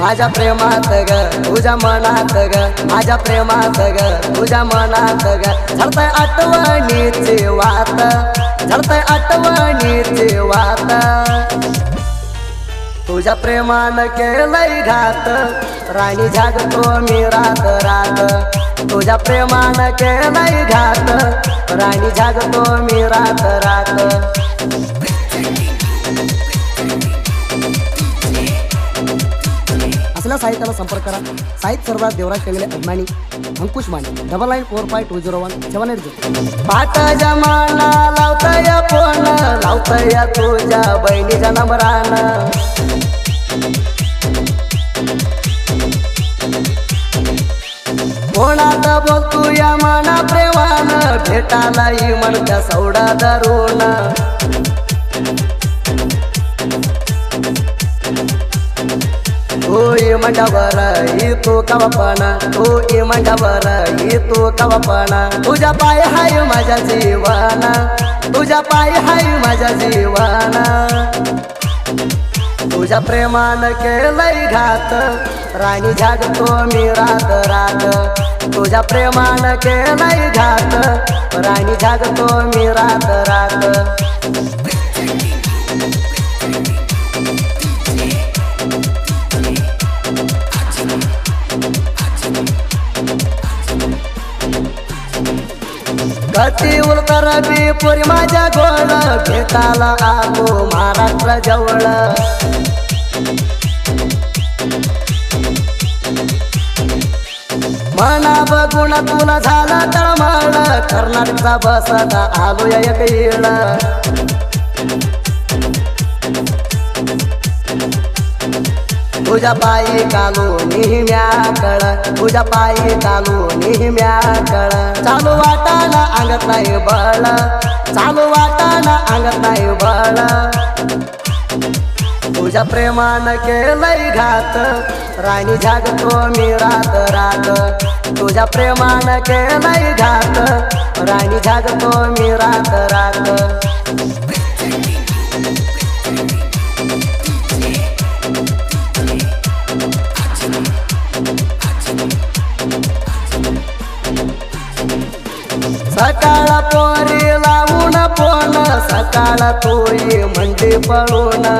माझ्या प्रेमात ग तुझ्या मनात ग माझ्या प्रेमात ग तुझ्या मनात ग. झडतय आठवणीचे वात झडतय आठवणीचे वात. तुझ्या प्रेमान केलंय घात राणी जागतो मी रात रात. तुझ्या प्रेमान केलंय घात राणी जागतो मी रात रात. आपल्या साहित्याला संपर्क करा. साहित्य सर्वात देवराज केलेले अभिमानी. Ankush Mane. Double nine four five two zero one seven eight zero पाट जमाना लावता या फोन. लावता या तुझ्या बहिणीच्या नंबरानं. कोणात बोलतो या मना प्रेमानं? भेटायला ही म्हणत्या सौडा धरून होई मंडावर ही तू कवापणा होई मंडावर ही तू कवापणा तुझ्या पाय हाय माझ्या जीवाना तुझ्या पाय हाय माझ्या जीवाना तुझ्या प्रेमानं केलंय घात राणी जागतो मी रात रात तुझ्या प्रेमानं केलंय घात राणी जागतो मी रात रात अति उलतर बी पुरी माझ्या गोळ भेटाला आलो महाराष्ट्र जवळ. म्हणा बघून तुला झाला तळमळ कर्नाटकचा बसता आलो एक येळ. तुझ्या पायी कालो नेहम्याकळ तुझ्या पायी कालो नेहम्याकळ चालू वाटाला अंगत नाही बळ. चालू वाटाला अंगत नाही बळ. तुझ्या प्रेमान केलंय घात. राणी जागतो मी रात रात. तुझ्या प्रेमान केलंय घात. राणी जागतो मी रात रात. सकाळ तोरी म्हणजे पळोना.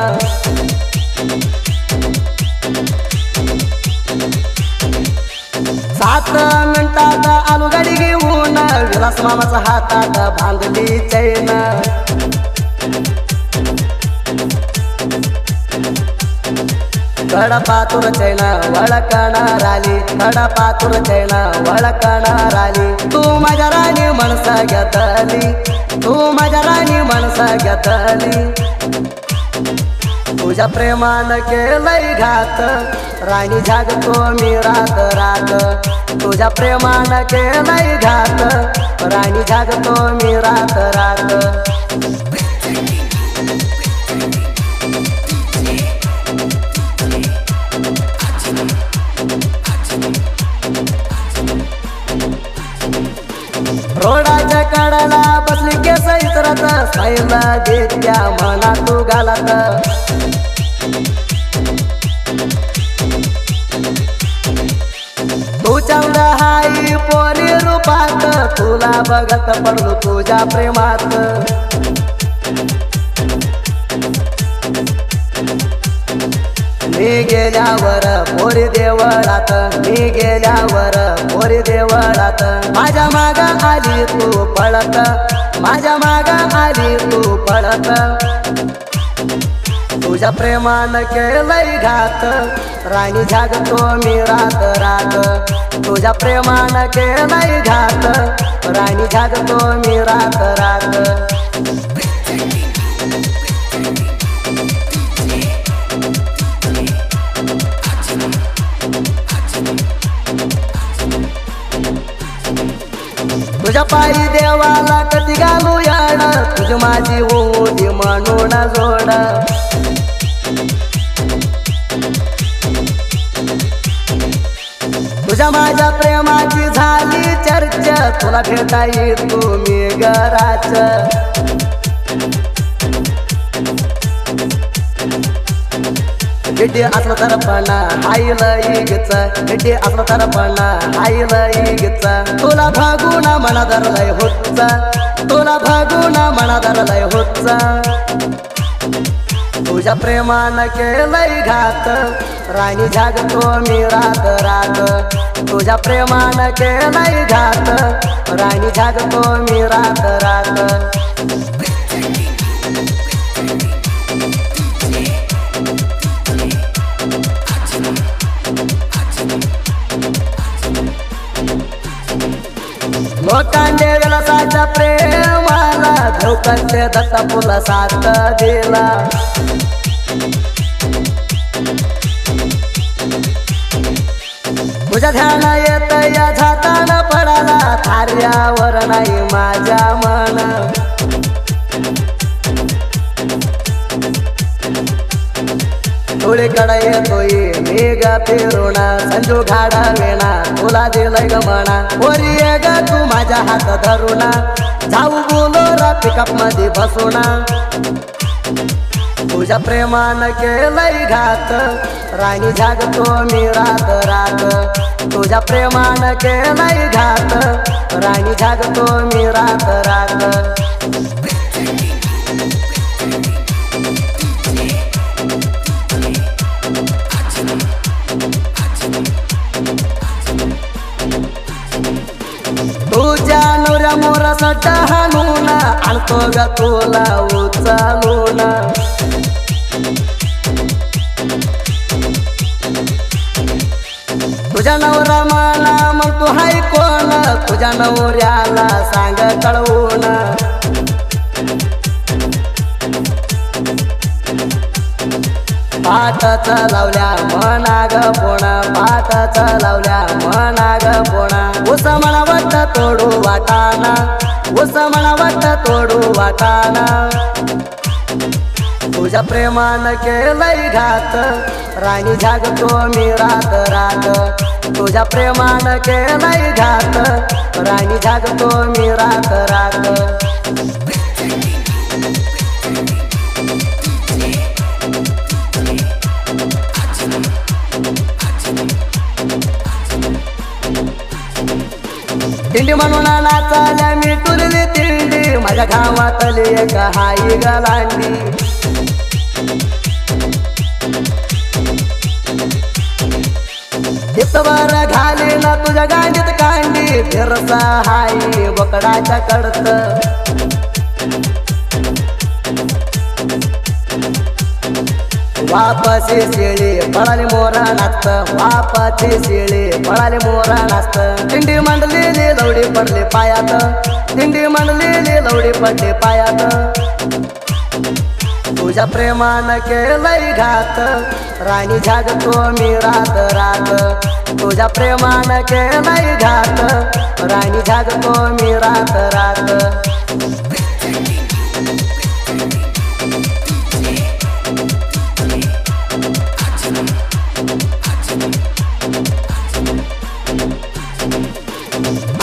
सात मिनिटात आलू गाडी घेऊन विलास मामाचा हातात बांधली चैना. पातूर चैन वळकणार आली पातूर चैन वळकणार आली तू माझ्या राणी मनसा घेतली तू माझ्या राणी मनसा घेतली. तुझ्या प्रेमान केलंय घात राणी जागतो मी रात रात. तुझ्या प्रेमान केलंय घात राणी जागतो मी रात रात. घेतल्या मला तू घालत तू चंद हाई पोरी रूपात तुला बघत पडलो तुझ्या प्रेमात. मी गेल्यावर पोरी देवळात मी गेल्यावर पोरी देवळात. आली तू पळत. माझ्या माग आली तू पळत. तुझ्या प्रेमान केलंय घात. राणी जागतो मी रात रात. तुझ्या प्रेमान केलंय घात. राणी जागतो मी रात रात. याड तुझी माझी होऊ दे म्हणून जोड. तुझ्या माझ्या प्रेमाची झाली चर्चा तुला भेटाई तुम्ही मी घराच. ಗಿಡ್ಡಿ असलं तर पण हाईल गिच गिड्डी असलं तर पण हाईल गिच तुला भागून मना धरलंय होतचा तुला भागून मना धरलंय होतचा तुझ्या प्रेमान केलंय घात राणी जागतो मी रात रात तुझ्या प्रेमान केलंय घात राणी जागतो मी रात रात लोकांचे विलासाच्या प्रेमाला लोकांचे दत्ता फुला साथ दिला. तुझ्या ध्यान येत या झाताना पडाला. थार्यावर नाही माझ्या मन. तुळीकडे येतोय. मेघ फिरून संजू घाडा वेणा तुला दिलंय ग म्हणा वरी ग तू माझ्या हात धरुणा जाऊ बोलो रा पिकअपमध्ये बसुणा तुझ्या प्रेमान केलय घात. राणी जागतो मी रात रात. तुझ्या प्रेमान केलय घात. राणी जागतो मी रात रात. तुझ्या नवऱ्या मोरा सट्टा हाणून आणतो ग तुला उचलून. तुझ्या नवरा मला मग तू हाय कोण? तुझ्या नवऱ्याला सांग कळवून. पातच लावल्या मनाग पोणा पाठ लावल्या मनाग पोणा. उस म्हणा वाट तोडू वाटाना उस म्हणा वाट तोडू वाटाना तुझ्या प्रेमान केलंय घात राणी जागतो मी रात रात. तुझ्या प्रेमान केलंय घात राणी जागतो मी रात रात. दिंडी म्हणून नाचाल्या मी तुरली तिंडी माझ्या गावातली एक हाई गलांडी. इतवर घाली ना तुझ्या गांडीत कांडी. फिरसा हाई बोकडाच्या कडत. वापसी शिळी पळाली मोरा नाचत. वापसी शिळी पळाली मोरा नाचत. दिंडी मांडलेली लवडी पडली पायात. दिंडी मांडलेली लवडी पडली पायात. तुझ्या प्रेमान केलंय घात. राणी जागतो मी रात रात. तुझ्या प्रेमान केलंय घात. राणी जागतो मी रात रात.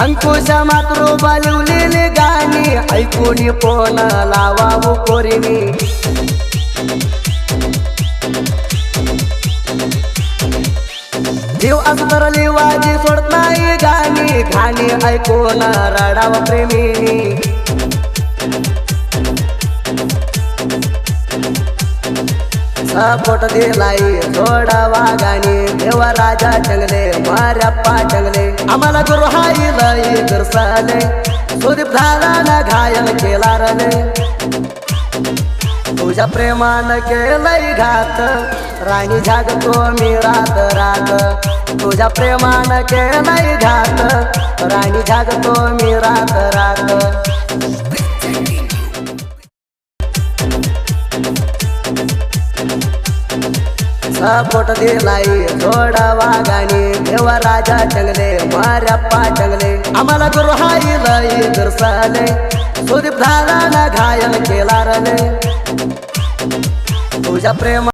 अंकुशा मातृबा लिवलेली गाणी ऐकून कोण लावावं कोरिनी जीव अस्तर लिवाजी सोडत नाही गाणी गाणी ऐकून रडाव प्रेमिनी. सपोट दिलाई थोडा वागाने देवा राजा चंगले मार्याप्पा चंगले आम्हाला गुरु हाई लई गरसाले सुदीप झाला ना घायल केला रने तुझ्या प्रेमान केलंय घात राणी जागतो मी रात रात. तुझ्या प्रेमान केलंय घात राणी जागतो मी रात रात. सपोट दिलाई जोडावा गाणी देवा राजा चंगले मार्याप्पा चंगले आम्हाला गुरु हाई लई गरसाले सुदीप झाला ना घायल केला रले तुझ्या प्रेमा